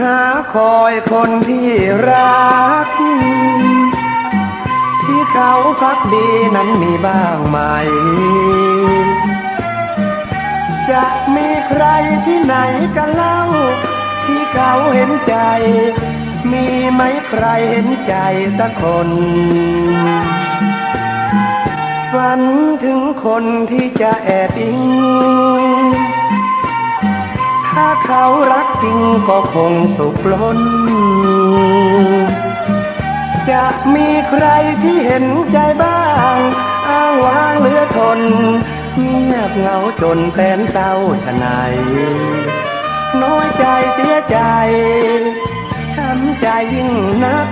หาคอยคนที่รัก ที่เขาพักดีนั้นมีบ้างไหม จะมีใครที่ไหนกันเล่า ที่เขาเห็นใจ มีไหมใครเห็นใจสักคนฝันถึงคนที่จะแอบอิง ถ้าเขารักจริงก็คงสุขล้น จะมีใครที่เห็นใจบ้าง อ้างว้างเหลือทนเงียบเหงาจนแสนเศร้าชะไหนายน้อยใจเสียใจช้ำใจยิ่งนัก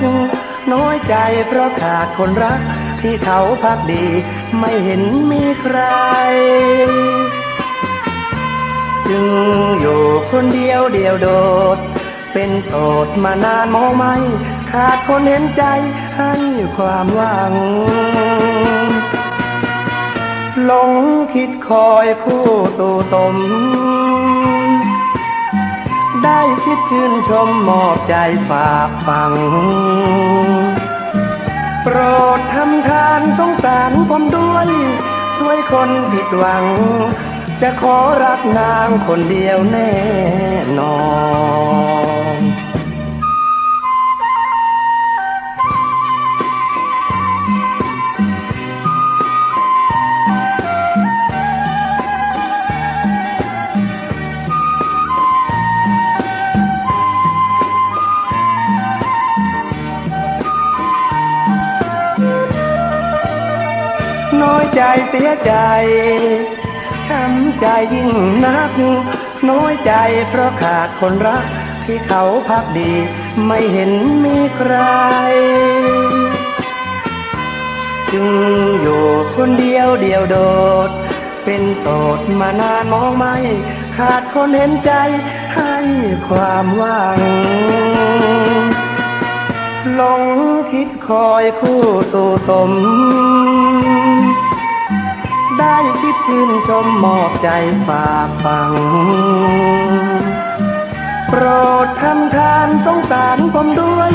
น้อยใจเพราะขาดคนรัก ที่เขาพักดี ไม่เห็นมีใคร จึง คนเดียวเดียวโดด เป็นโสดมานานมองไม่ขาดคนเห็นใจให้ความหวังหลงคิดคอยผู้ตู่ตม ได้คิดชื่นชมมอบใจฝากฟัง โปรดทำทานสงสารผมด้วย ช่วยคนผิดหวัง จะขอรักนางคนเดียวแน่นอนน้อยใจเสียใจ ช้ำใจยิ่งนัก น้อยใจเพราะขาดคนรัก ที่เขาพักดี ไม่เห็นมีใคร จึงอยู่คนเดียวเดียวโดด เป็นโสดมานานมองไม่ ขาดคนเห็นใจให้ความหวังหลงคิดคอยคู่ตู่สม ชื่นชมมอบใจฝากฟัง โปรดทำทานสงสารผมด้วย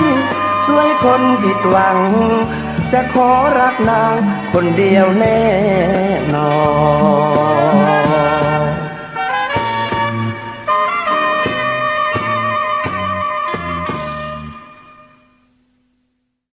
ช่วยคนผิดหวัง จะขอรักนางคนเดียวแน่